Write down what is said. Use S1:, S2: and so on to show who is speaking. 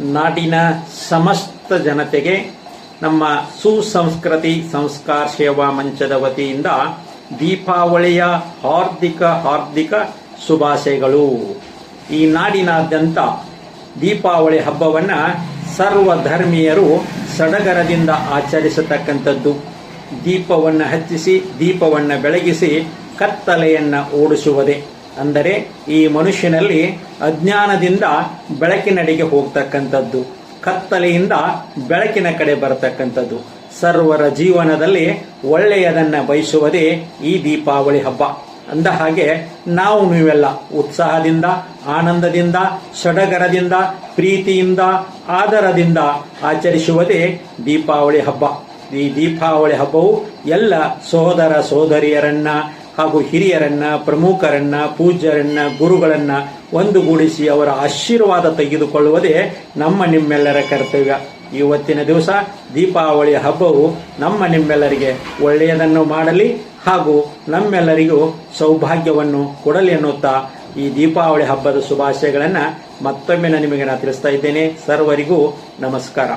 S1: ನಾಡಿನ ಸಮಸ್ತ ಜನತೆಗೆ ನಮ್ಮ ಸುಸಂಸ್ಕೃತಿ ಸಂಸ್ಕಾರ ಸೇವಾ ಮಂಚದ ವತಿಯಿಂದ ದೀಪಾವಳಿಯ ಹಾರ್ದಿಕ ಹಾರ್ದಿಕ ಶುಭಾಶಯಗಳು. ಈ ನಾಡಿನಾದ್ಯಂತ ದೀಪಾವಳಿ ಹಬ್ಬವನ್ನ ಸರ್ವ ಧರ್ಮೀಯರು ಸಡಗರದಿಂದ ಆಚರಿಸತಕ್ಕಂಥದ್ದು. ದೀಪವನ್ನು ಹಚ್ಚಿಸಿ, ದೀಪವನ್ನು ಬೆಳಗಿಸಿ ಕತ್ತಲೆಯನ್ನು ಓಡಿಸುವುದೇ. ಅಂದರೆ ಈ ಮನುಷ್ಯನಲ್ಲಿ ಅಜ್ಞಾನದಿಂದ ಬೆಳಕಿನಡೆಗೆ ಹೋಗ್ತಕ್ಕಂಥದ್ದು, ಕತ್ತಲೆಯಿಂದ ಬೆಳಕಿನ ಕಡೆ ಬರತಕ್ಕಂಥದ್ದು. ಸರ್ವರ ಜೀವನದಲ್ಲಿ ಒಳ್ಳೆಯದನ್ನ ಬಯಸುವುದೇ ಈ ದೀಪಾವಳಿ ಹಬ್ಬ. ಅಂದ ಹಾಗೆ ನಾವು ನೀವೆಲ್ಲ ಉತ್ಸಾಹದಿಂದ, ಆನಂದದಿಂದ, ಸಡಗರದಿಂದ, ಪ್ರೀತಿಯಿಂದ, ಆದರದಿಂದ ಆಚರಿಸುವುದೇ ದೀಪಾವಳಿ ಹಬ್ಬ. ಈ ದೀಪಾವಳಿ ಹಬ್ಬವು ಎಲ್ಲ ಸೋದರ ಸೋದರಿಯರನ್ನ ಹಾಗೂ ಹಿರಿಯರನ್ನ, ಪ್ರಮುಖರನ್ನ, ಪೂಜ್ಯರನ್ನ, ಗುರುಗಳನ್ನ ಒಂದುಗೂಡಿಸಿ ಅವರ ಆಶೀರ್ವಾದ ತೆಗೆದುಕೊಳ್ಳುವುದೇ ನಮ್ಮ ನಿಮ್ಮೆಲ್ಲರ ಕರ್ತವ್ಯ. ಇವತ್ತಿನ ದಿವಸ ದೀಪಾವಳಿ ಹಬ್ಬವು ನಮ್ಮ ನಿಮ್ಮೆಲ್ಲರಿಗೆ ಒಳ್ಳೆಯದನ್ನು ಮಾಡಲಿ ಹಾಗೂ ನಮ್ಮೆಲ್ಲರಿಗೂ ಸೌಭಾಗ್ಯವನ್ನು ಕೊಡಲಿ ಎನ್ನುತ್ತಾ ಈ ದೀಪಾವಳಿ ಹಬ್ಬದ ಶುಭಾಶಯಗಳನ್ನು ಮತ್ತೊಮ್ಮೆ ನಿಮಗೆ ನಾನು ತಿಳಿಸ್ತಾ ಇದ್ದೇನೆ. ಸರ್ವರಿಗೂ ನಮಸ್ಕಾರ.